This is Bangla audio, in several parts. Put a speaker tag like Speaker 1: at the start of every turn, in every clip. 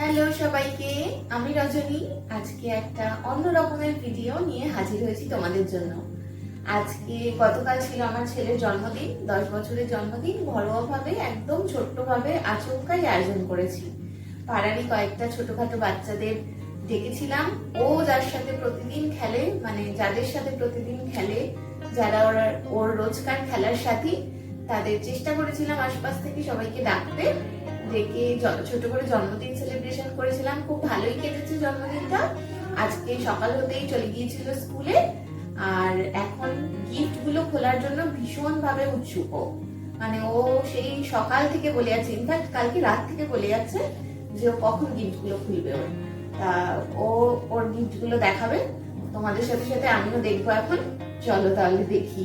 Speaker 1: হ্যালো সবাইকে, আমি রজনী। আজকে একটা অন্য রকমের ভিডিও নিয়ে হাজির হয়েছি তোমাদের জন্য। আজকে গতকাল ছিল আমার ছেলের জন্মদিন, দশ বছরের জন্মদিন। ঘরোয়াভাবে, একদম ছোট্টভাবে আচমকাই আয়োজন করেছি। পাড়ারই কয়েকটা ছোটখাটো বাচ্চাদের ডেকেছিলাম। ও যার সাথে প্রতিদিন খেলে মানে যাদের সাথে প্রতিদিন খেলে, যারা ওরা, ওর রোজকার খেলার সাথী, তাদের চেষ্টা করেছিলাম আশপাশ থেকে সবাইকে ডাকতে। ডেকে ছোট করে জন্মদিন সেলিব্রেশন করেছিলাম, খুব ভালোই কেটেছে জন্মদিনটা। আজকে সকাল হতেই চলে গিয়েছিল স্কুলে। আর এখন গিফটগুলো খোলার জন্য ভীষণ ভাবে উৎসুক মানে ও সেই সকাল থেকে বলে যাচ্ছে ইনফ্যাক্ট কালকে রাত থেকে বলে যাচ্ছে যে ও কখন গিফটগুলো খুলবে ওর। তা ও ওর গিফটগুলো দেখাবে। তোমাদের সাথে সাথে আমিও দেখব এখন। চলো তাহলে দেখি।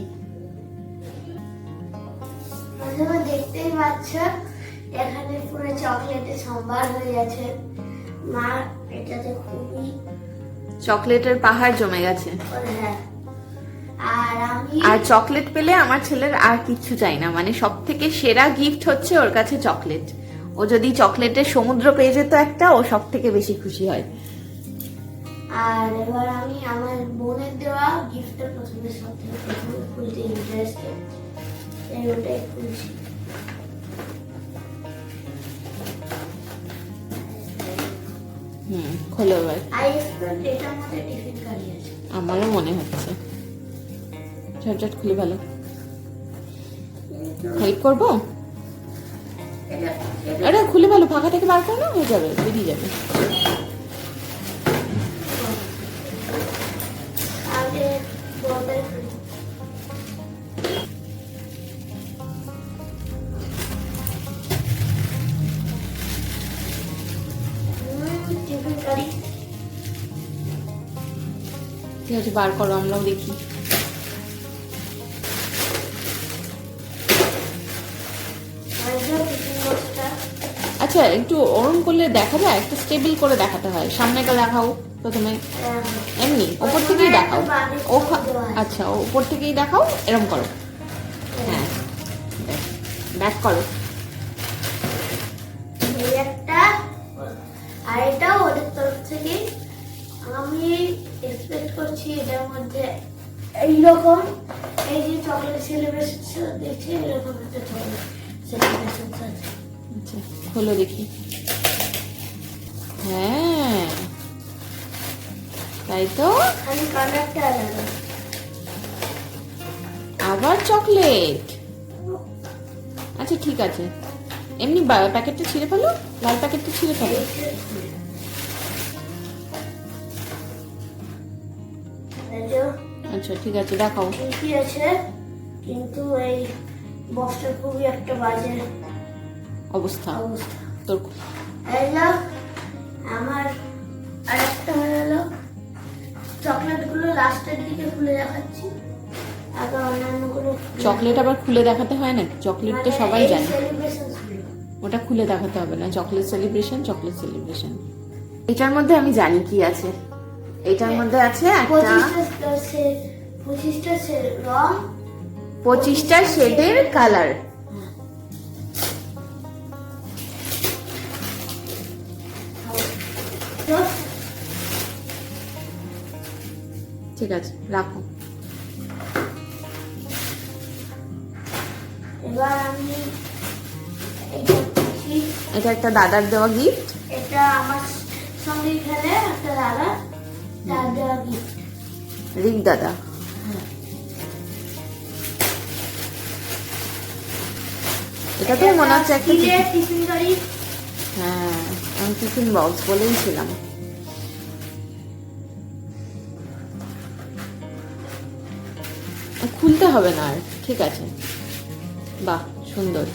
Speaker 2: দেখতেই পাচ্ছ এখানে পুরো চকলেটে সম্ভার হয়ে গেছে। মা এটাতে খুবই
Speaker 1: চকলেটের পাহাড় জমে গেছে।
Speaker 2: হ্যাঁ। আর আমি
Speaker 1: আর চকলেট পেলে আমার ছেলের আর কিচ্ছু চাই না। মানে সব থেকে সেরা গিফট হচ্ছে ওর কাছে চকলেট। ও যদি চকলেটের সমুদ্র পেয়ে যেত একটা ও সব থেকে বেশি খুশি হয়।
Speaker 2: আর এবার আমি আমার বোনের দেওয়া গিফটটা প্রথমে সব থেকে প্রথমে খুলতে ইন্টারেস্টেড তাই ওটাই খুলছি।
Speaker 1: হুম খোলো এবার। আমারও মনে হচ্ছে। ঝটঝট খুলে ভালো। হেল্প করব?
Speaker 2: এটা-
Speaker 1: আরে খুলে ভালো ফাঁকা থেকে বার করো না হয়ে যাবে বেরিয়ে যাবে।
Speaker 2: আগে
Speaker 1: ঠিক আছে, বার করো, আমরাও দেখি। আচ্ছা একটু ওরম করলে দেখা যায়? একটু স্টেবল করে দেখাতে হয়। সামনে সামনেটা দেখাও প্রথমে। এমনি ওপর থেকেই দেখাও। ও। আচ্ছা ও উপর থেকেই দেখাও, এরম করো। হ্যাঁ। ব্যাক করো।
Speaker 2: একটা, আর এটাও ওদের তরফ থেকে। আমি এক্সপেক্ট করছি এটার মধ্যে এইরকম এই যে চকলেট সেলিব্রেশন দেখছি এরকম একটা চকলেট সেলিব্রেশন আছে।
Speaker 1: খোলো দেখি। হ্যাঁ তাই তো?
Speaker 2: খালি কালারটা আলাদা।
Speaker 1: আবার চকলেট আচ্ছা ঠিক আছে। এমনি প্যাকেটটা ছিঁড়ে ফেলো লাল প্যাকেটটা ছিঁড়ে ফেলো। আচ্ছা ঠিক আছে দেখাও।
Speaker 2: ঠিকই আছে কিন্তু এই খুবই একটা বাজে
Speaker 1: অবস্থা।
Speaker 2: অবস্থা।
Speaker 1: তোর
Speaker 2: যে আমার আর একটা হয়ে গেল। চকলেটগুলো লাস্টের দিকে খুলে দেখাচ্ছি। আগে অন্যান্যগুলো
Speaker 1: চকলেট আবার খুলে দেখাতে হয় না? চকলেট তো সবাই জানে। ওটা খুলে দেখাতে হবে না। চকলেট সেলিব্রেশন চকলেট সেলিব্রেশন এটার মধ্যে আমি জানি কি আছে। এটার মধ্যে আছে একটা
Speaker 2: পঁচিশটা পঁচিশটা সে- রং।
Speaker 1: পঁচিশটা শেডের কালার। ঠিক আছে রাখো।
Speaker 2: এবার আমি এটা
Speaker 1: এটা একটা দাদার দেওয়া গিফট
Speaker 2: এটা আমার সঙ্গে খেলে একটা দাদা
Speaker 1: রিক দাদা। এটা তো মনে হচ্ছে একটা হ্যাঁ আমি টিফিন বক্স বলেই ছিলাম। খুলতে হবে না আর ঠিক আছে। বাহ সুন্দর।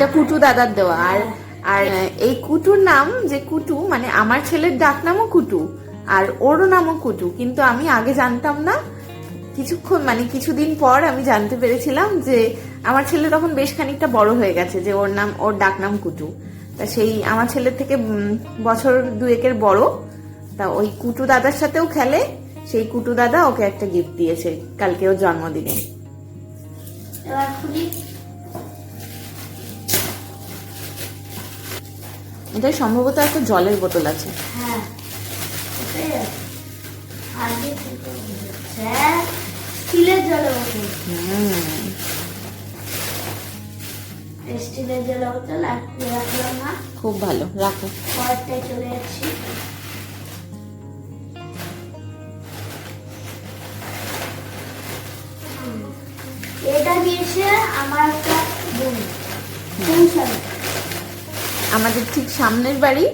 Speaker 2: এটা কুটু
Speaker 1: দাদার দেওয়া। আর আর এই কুটুর নাম যে কুটু মানে আমার ছেলের ডাক নামও কুটু আর ওরও নামও কুটু। কিন্তু আমি আগে জানতাম না কিছুক্ষণ মানে কিছুদিন পর আমি জানতে পেরেছিলাম যে আমার ছেলে তখন বেশ খানিকটা বড় হয়ে গেছে যে ওর নাম ওর ডাক নাম কুটু। তা সেই আমার ছেলের থেকে বছর দুয়েকের বড়। তা ওই কুটু দাদার সাথেও খেলে সেই কুটু দাদা ওকে একটা গিফট দিয়েছে কালকে ওর জন্মদিনে।
Speaker 2: এবার খুলি।
Speaker 1: এটা সম্ভবত একটা জলের বোতল আছে।
Speaker 2: হ্যাঁ এটাই স্টিলের জলের বোতল।
Speaker 1: হুম।
Speaker 2: স্টিলের জলের বোতল রাখলাম না।
Speaker 1: খুব ভালো রাখো।
Speaker 2: পরেরটায় চলে যাচ্ছি। এটা দিয়েছে আমার একটা বোন।
Speaker 1: আমাদের ঠিক সামনের বাড়ি।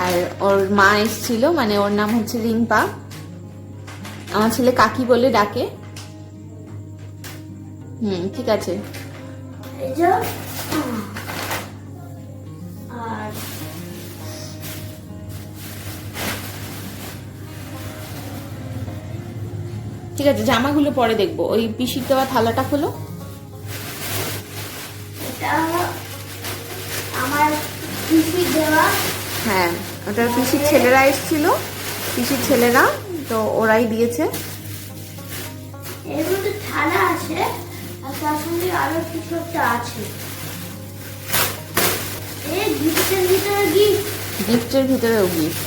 Speaker 1: আর ওর মা এসেছিল মানে ওর নাম হচ্ছে রিম্পা। আমার ছেলে কাকি বলে ডাকে। হুম ঠিক আছে। ঠিক আছে জামাগুলো পরে দেখব। ওই পিসির দেওয়া থালাটা খোলো। হ্যাঁ ওটা পিসির ছেলেরা এসেছিল পিসির ছেলেরা তো ওরাই দিয়েছে।
Speaker 2: এর মধ্যে থালা আছে আর তার সঙ্গে আরও কিছু একটা আছে। এই গিফটের ভিতরে গিফট।
Speaker 1: গিফটের ভিতরেও গিফট।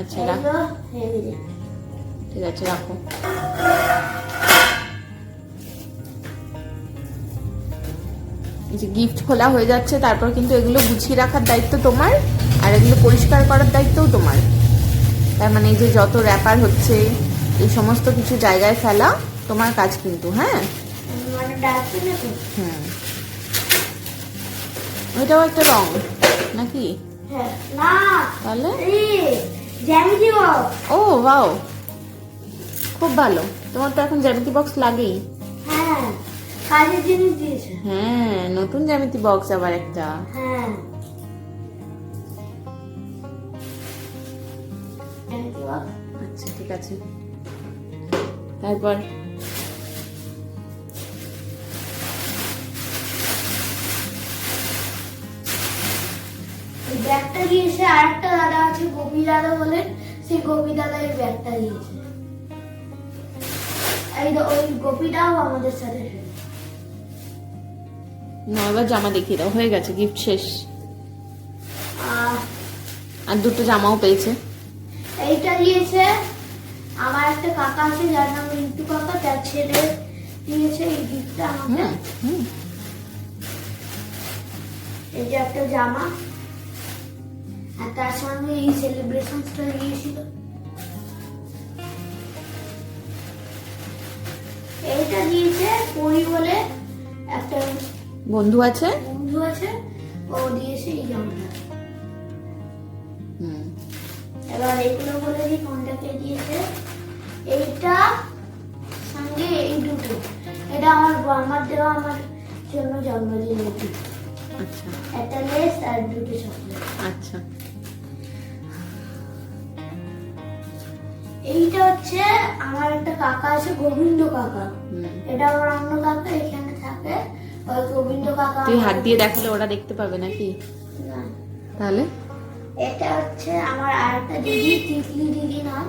Speaker 1: আচ্ছা রাখ। ঠিক আছে রাখো। যে গিফট খোলা হয়ে যাচ্ছে, তারপর কিন্তু এগুলো গুছিয়ে রাখার দায়িত্ব তোমার, আর এগুলো পরিষ্কার করার দায়িত্বও তোমার। তার মানে এই যে যত র্যাপার হচ্ছে, এই সমস্ত কিছু জায়গায় ফেলা তোমার কাজ কিন্তু হ্যাঁ? হুম। ওইটাও একটা রং, নাকি? তাহলে? ও বাও খুব ভালো। তোমার তো এখন জ্যামিতি বক্স লাগেই।
Speaker 2: হ্যাঁ। কাজের জিনিস দিয়েছে।
Speaker 1: হ্যাঁ নতুন জ্যামিতি বক্স আবার একটা।
Speaker 2: হ্যাঁ।
Speaker 1: আচ্ছা ঠিক আছে। তারপর?
Speaker 2: ব্যাগটা দিয়েছে আর একটা দাদা আছে গোপী দাদা বলে সেই গোপী দাদা এই ব্যাগটা দিয়েছে। এই ওই গোপীটাও আমাদের সাথে।
Speaker 1: না এবার জামা দেখিয়ে দাও হয়ে গেছে গিফট শেষ। আর দুটো জামাও পেয়েছে।
Speaker 2: এইটা দিয়েছে আমার একটা কাকা আছে যার নাম রিন্টু কাকা তার ছেলে দিয়েছে এই গিফটটা আমাকে। এই যে একটা জামা আর তার সঙ্গে এই সেলিব্রেশনসটা দিয়েছিল। এইটা দিয়েছে পরি বলে একটা
Speaker 1: বন্ধু আছে?
Speaker 2: বন্ধু আছে। ও দিয়েছে এই জামাটা
Speaker 1: হুম।
Speaker 2: এবার এগুলো বলে দিই কোনটাকে দিয়েছে? এইটা সঙ্গে এই দুটো। এটা আমার আমার দেওয়া আমার জন্য জন্মদিনের gift।
Speaker 1: আচ্ছা।
Speaker 2: একটা লেস আর দুটো চকলেট।
Speaker 1: আচ্ছা।
Speaker 2: এইটা হচ্ছে আমার একটা কাকা আছে গোবিন্দ কাকা। এটা আমার অন্য কাকা এখানে থাকে।
Speaker 1: তুই হাত দিয়ে দেখালে ওরা দেখতে পাবে নাকি? তাহলে?
Speaker 2: এটা হচ্ছে আমার আরেকটা দিদি তিতলি দিদি নাম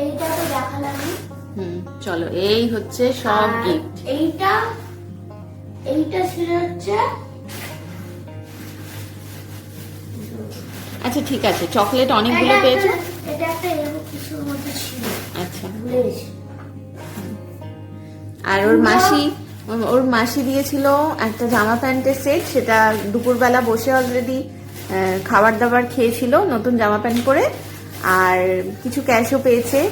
Speaker 2: এইটা তো দেখালাম।
Speaker 1: হুম চলো এই হচ্ছে সব গিফট
Speaker 2: এইটা এইটা ছিল হচ্ছে
Speaker 1: আচ্ছা ঠিক আছে চকলেট অনেকগুলো পেয়েছ?
Speaker 2: এটা একটা এরকম কিছুর মধ্যে ছিল।
Speaker 1: আচ্ছা।
Speaker 2: ভুলে গেছি
Speaker 1: আর ওর মাসি ওর- মাসি দিয়েছিল একটা জামা প্যান্টের সেট সেটা দুপুরবেলা বসে অলরেডি খাবার দাবার খেয়েছিল নতুন জামা প্যান্ট পরে আর কিছু ক্যাশও পেয়েছে।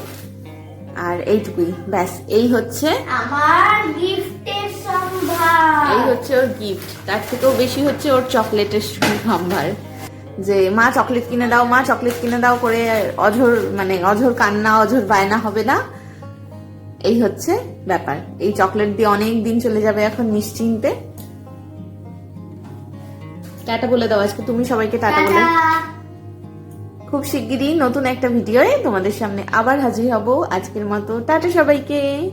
Speaker 1: আর এইটুকুই ব্যাস এই হচ্ছে
Speaker 2: আমার গিফটের সম্ভার।
Speaker 1: এই হচ্ছে ওর গিফট তার থেকেও বেশি হচ্ছে ওর চকলেটের সম্ভার। যে মা চকলেট কিনে দাও মা চকলেট কিনে দাও করে অঝোর মানে অঝোর কান্না অঝোর বায়না হবে না। এই হচ্ছে ব্যাপার। এই চকলেট দিয়ে অনেক দিন চলে যাবে এখন নিশ্চিন্তে। টাটা বলে দাও আজকে তুমি সবাইকে টাটা বলে। খুব শিগগিরই নতুন একটা ভিডিওয়ে তোমাদের সামনে আবার হাজির হব। আজকের মতো টাটা সবাইকে।